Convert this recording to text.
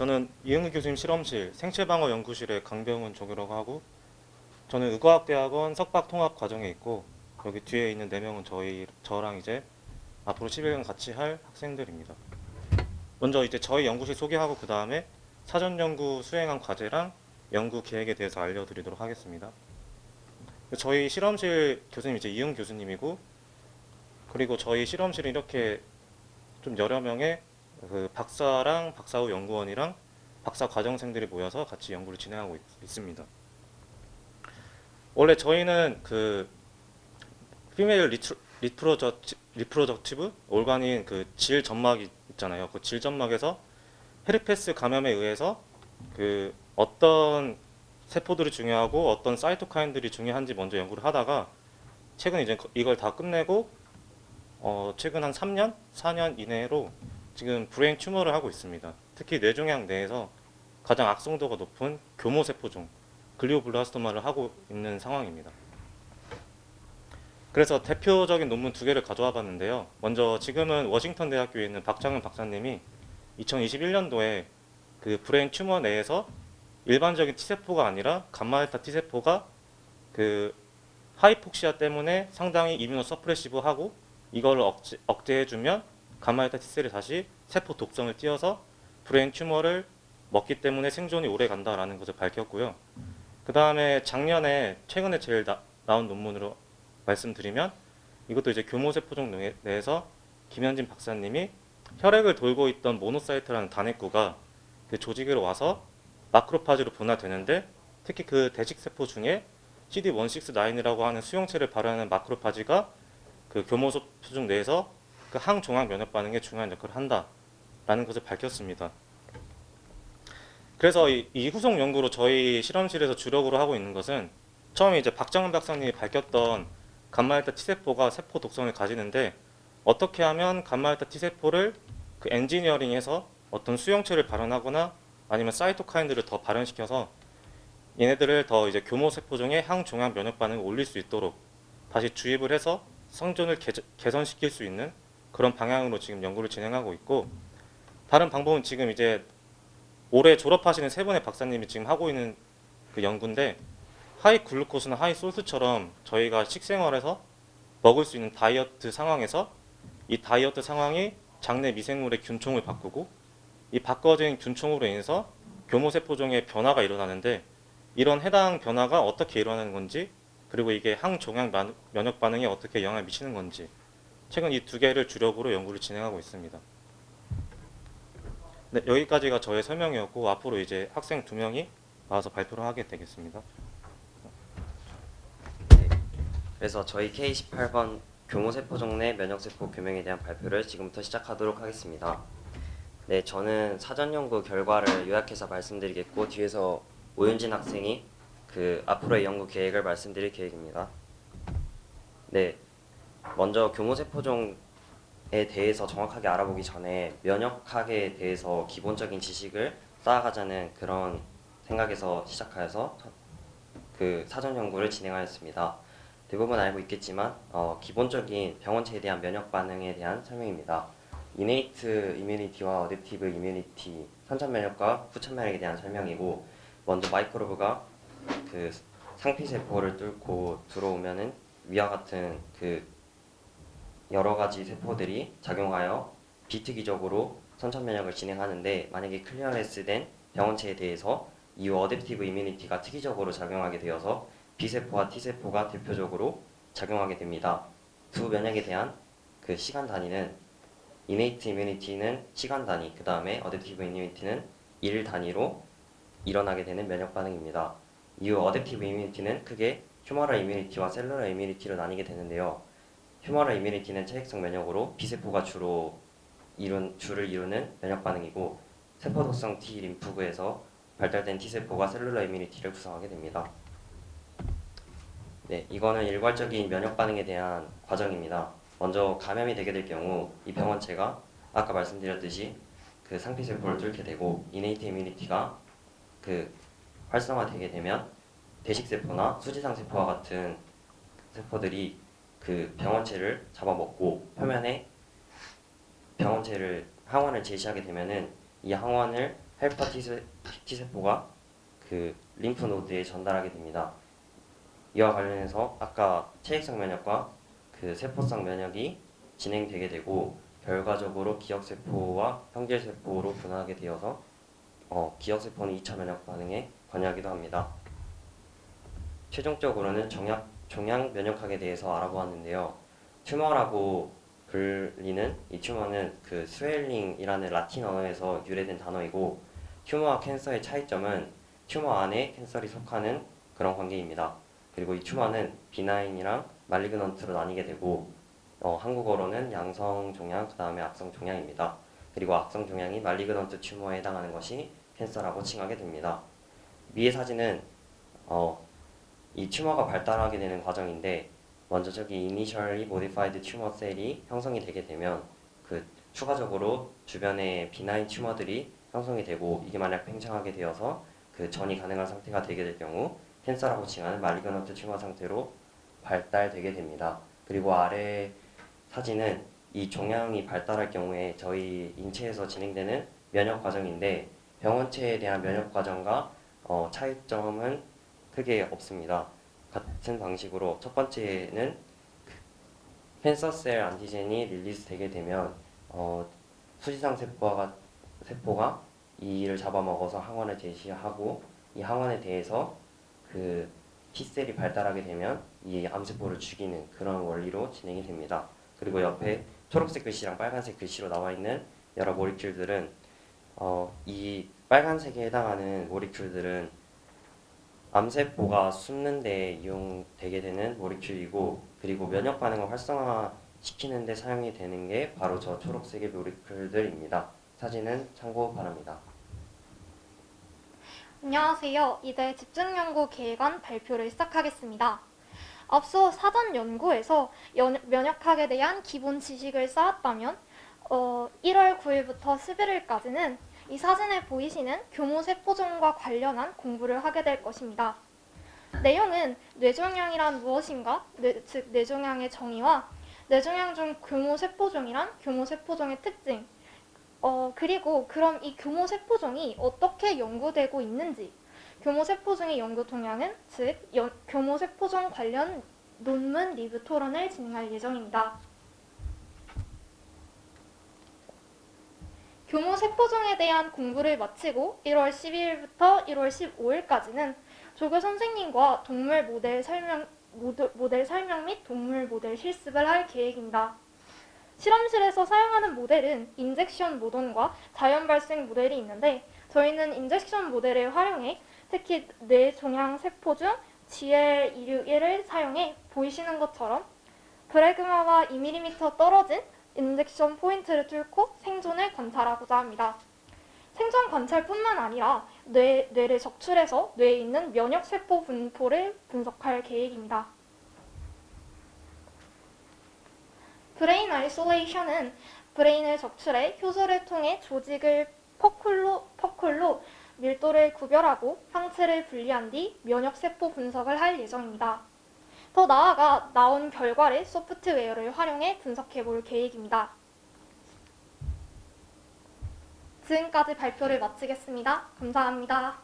예, 저는 이응우 교수님 실험실 생체방어 연구실의 강병훈 조교라고 하고 저는 의과학대학원 석박 통합 과정에 있고 여기 뒤에 있는 네 명은 저희 저랑 이제 앞으로 10일간 같이 할 학생들입니다. 먼저 이제 저희 연구실 소개하고 그 다음에 사전 연구 수행한 과제랑 연구 계획에 대해서 알려드리도록 하겠습니다. 저희 실험실 교수님 이제 이응 교수님이고 그리고 저희 실험실은 이렇게 좀 여러 명의 그 박사랑 박사 후 연구원이랑 박사 과정생들이 모여서 같이 연구를 진행하고 있, 있습니다. 원래 저희는 그 피메일 리프로덕티브 올가닌 그질 점막이 있잖아요. 그 질 점막에서 헤르페스 감염에 의해서 그 어떤 세포들이 중요하고 어떤 사이토카인들이 중요한지 먼저 연구를 하다가 최근 이제 이걸 다 끝내고 어 최근 한 3년, 4년 이내로 지금 브레인 튜머를 하고 있습니다. 특히 뇌종양 내에서 가장 악성도가 높은 교모 세포종 글리오블라스토마를 하고 있는 상황입니다. 그래서 대표적인 논문 두 개를 가져와 봤는데요. 먼저 지금은 워싱턴 대학교에 있는 박장은 박사님이 2021년도에 그 브레인 튜머 내에서 일반적인 T세포가 아니라 감마델타 T세포가 그 하이폭시아 때문에 상당히 이뮤노 서프레시브하고 이걸 억제, 억제해주면 T셀이 다시 세포 독성을 띄어서 브레인 튜머를 먹기 때문에 생존이 오래 간다라는 것을 밝혔고요. 그 다음에 작년에 최근에 제일 나, 나온 논문으로 말씀드리면 이것도 이제 교모세포종 내- 내에서 김현진 박사님이 혈액을 돌고 있던 모노사이트라는 단핵구가 그 조직으로 와서 마크로파지로 분화되는데 특히 그 대식세포 중에 CD169이라고 하는 수용체를 발현하는 마크로파지가 그 교모세포종 내에서 그 항종합 면역 반응에 중요한 역할을 한다라는 것을 밝혔습니다. 그래서 이, 이 후속 연구로 저희 실험실에서 주력으로 하고 있는 것은 처음에 이제 박정은 박사님이 밝혔던 감마델타 T세포가 세포 독성을 가지는데 어떻게 하면 감마델타 T세포를 그 엔지니어링해서 어떤 수용체를 발현하거나 아니면 사이토카인들을 더 발현시켜서 얘네들을 더 이제 교모 세포종의 항종합 면역 반응을 올릴 수 있도록 다시 주입을 해서 성전을 개, 개선시킬 수 있는 그런 방향으로 지금 연구를 진행하고 있고 다른 방법은 지금 이제 올해 졸업하시는 세 분의 박사님이 지금 하고 있는 그 연구인데 하이 글루코스나 하이 솔트처럼 저희가 식생활에서 먹을 수 있는 다이어트 상황에서 이 다이어트 상황이 장내 미생물의 균총을 바꾸고 이 바꿔진 균총으로 인해서 교모세포종의 변화가 일어나는데 이런 해당 변화가 어떻게 일어나는 건지 그리고 이게 항종양 만- 면역 반응에 어떻게 영향을 미치는 건지 최근 이 두 개를 주력으로 연구를 진행하고 있습니다. 네, 여기까지가 저의 설명이었고 앞으로 이제 학생 두 명이 나와서 발표를 하게 되겠습니다. 그래서 저희 K18번 교모세포 종 내 면역세포 규명에 대한 발표를 지금부터 시작하도록 하겠습니다. 네, 저는 사전 연구 결과를 요약해서 말씀드리겠고 뒤에서 오윤진 학생이 그 앞으로의 연구 계획을 말씀드릴 계획입니다. 네, 먼저 교모세포종에 대해서 정확하게 알아보기 전에 면역학에 대해서 기본적인 지식을 쌓아가자는 그런 생각에서 시작하여서 그 사전 연구를 진행하였습니다. 대부분 알고 있겠지만 어, 기본적인 병원체에 대한 면역 반응에 대한 설명입니다. 이네이트 이뮤니티와 어댑티브 이뮤니티, 선천 면역과 후천 면역에 대한 설명이고 먼저 마이크로브가 그 상피 세포를 뚫고 들어오면은 위와 같은 그 여러 가지 세포들이 작용하여 비특이적으로 선천 면역을 진행하는데 만약에 클리어레스 된 병원체에 대해서 이후 어댑티브 이뮤니티가 특이적으로 작용하게 되어서 B세포와 T세포가 대표적으로 작용하게 됩니다. 두 면역에 대한 그 시간 단위는 이네이트 이뮤니티는 시간 단위, 그 다음에 어댑티브 이뮤니티는 일 단위로 일어나게 되는 면역 반응입니다. 이후 어댑티브 이뮤니티는 크게 휴머럴 이뮤니티와 셀룰러 이뮤니티로 나뉘게 되는데요. 휴머럴 이뮤니티는 체액성 면역으로 B세포가 주로 이룬, 주를 이루는 면역 반응이고 세포 독성 T 림프구에서 발달된 T세포가 셀룰러 이뮤니티를 구성하게 됩니다. 네, 이거는 일괄적인 면역 반응에 대한 과정입니다. 먼저 감염이 되게 될 경우 이 병원체가 아까 말씀드렸듯이 그 상피 세포를 뚫게 되고 이네이트 이뮤니티가 그 활성화되게 되면 대식 세포나 수지상 세포와 같은 세포들이 그 병원체를 잡아먹고 표면에 병원체를 항원을 제시하게 되면은 이 항원을 T세, T세포가 그 림프 노드에 전달하게 됩니다. 이와 관련해서 아까 체액성 면역과 그 세포성 면역이 진행되게 되고 결과적으로 기억세포와 형질세포로 분화하게 되어서 어, 기억세포는 2차 면역 반응에 관여하기도 합니다. 최종적으로는 종양, 종양 면역학에 대해서 알아보았는데요. 튜머라고 불리는 이 튜머는 그 스웰링이라는 라틴 언어에서 유래된 단어이고 튜머와 캔서의 차이점은 튜머 안에 캔서이 속하는 그런 관계입니다. 그리고 이 튜머는 비나인이랑 말리그넌트로 나뉘게 되고 어, 한국어로는 양성 종양 그 다음에 악성 종양입니다. 그리고 악성 종양이 말리그넌트 튜머에 해당하는 것이 캔서라고 칭하게 됩니다. 위의 사진은 어, 이 튜머가 발달하게 되는 과정인데 먼저 저기 initially modified tumor 셀이 형성이 되게 되면 그 추가적으로 주변에 비나인 튜머들이 형성이 되고 이게 만약 팽창하게 되어서 그 전이 가능한 상태가 되게 될 경우 캔서라고 칭하는 말리그넌트 튜머 상태로 발달되게 됩니다. 그리고 아래 사진은 이 종양이 발달할 경우에 저희 인체에서 진행되는 면역 과정인데 병원체에 대한 면역 과정과 어, 차이점은 크게 없습니다. 같은 방식으로 첫 번째는 캔서셀 안티젠이 릴리즈 되게 되면 어, 수지상 세포가 세포가 이를 잡아먹어서 항원을 제시하고 이 항원에 대해서 그 T셀이 발달하게 되면 이 암세포를 죽이는 그런 원리로 진행이 됩니다. 그리고 옆에 초록색 글씨랑 빨간색 글씨로 나와 있는 여러 모리큘들은 어, 이 빨간색에 해당하는 모리큘들은 암세포가 숨는 데 이용되게 되는 모리큘이고 그리고 면역 반응을 활성화시키는 데 사용이 되는 게 바로 저 초록색의 모리큘들입니다. 사진은 참고 바랍니다. 안녕하세요. 이제 집중연구 계획안 발표를 시작하겠습니다. 앞서 사전 연구에서 연- 면역학에 대한 기본 지식을 쌓았다면 어, 1월 9일부터 11일까지는 이 사진에 보이시는 교모 세포종과 관련한 공부를 하게 될 것입니다. 내용은 뇌종양이란 무엇인가, 뇌, 즉 뇌종양의 정의와 뇌종양 중 교모 세포종이란 교모 세포종의 특징, 어, 그리고 그럼 이 교모 세포종이 어떻게 연구되고 있는지, 교모 세포종의 연구 동향은 즉 연- 교모 세포종 관련 논문 리뷰 토론을 진행할 예정입니다. 교모세포종에 대한 공부를 마치고 1월 12일부터 1월 15일까지는 조교 선생님과 동물 모델 설명, 모델, 설명 및 동물 모델 실습을 할 계획입니다. 실험실에서 사용하는 모델은 인젝션 모던과 자연 발생 모델이 있는데 저희는 인젝션 모델을 활용해 특히 뇌 종양 세포 중 GL261을 사용해 보이시는 것처럼 브레그마와 2mm 떨어진 인젝션 포인트를 뚫고 생존을 관찰하고자 합니다. 생존 관찰뿐만 아니라 뇌, 뇌를 적출해서 뇌에 있는 면역세포 분포를 분석할 계획입니다. 브레인 아이솔레이션은 브레인을 적출해 효소를 통해 조직을 퍼클로, 퍼클로 밀도를 구별하고 형체를 분리한 뒤 면역세포 분석을 할 예정입니다. 더 나아가 나온 결과를 소프트웨어를 활용해 분석해 볼 계획입니다. 지금까지 발표를 마치겠습니다. 감사합니다.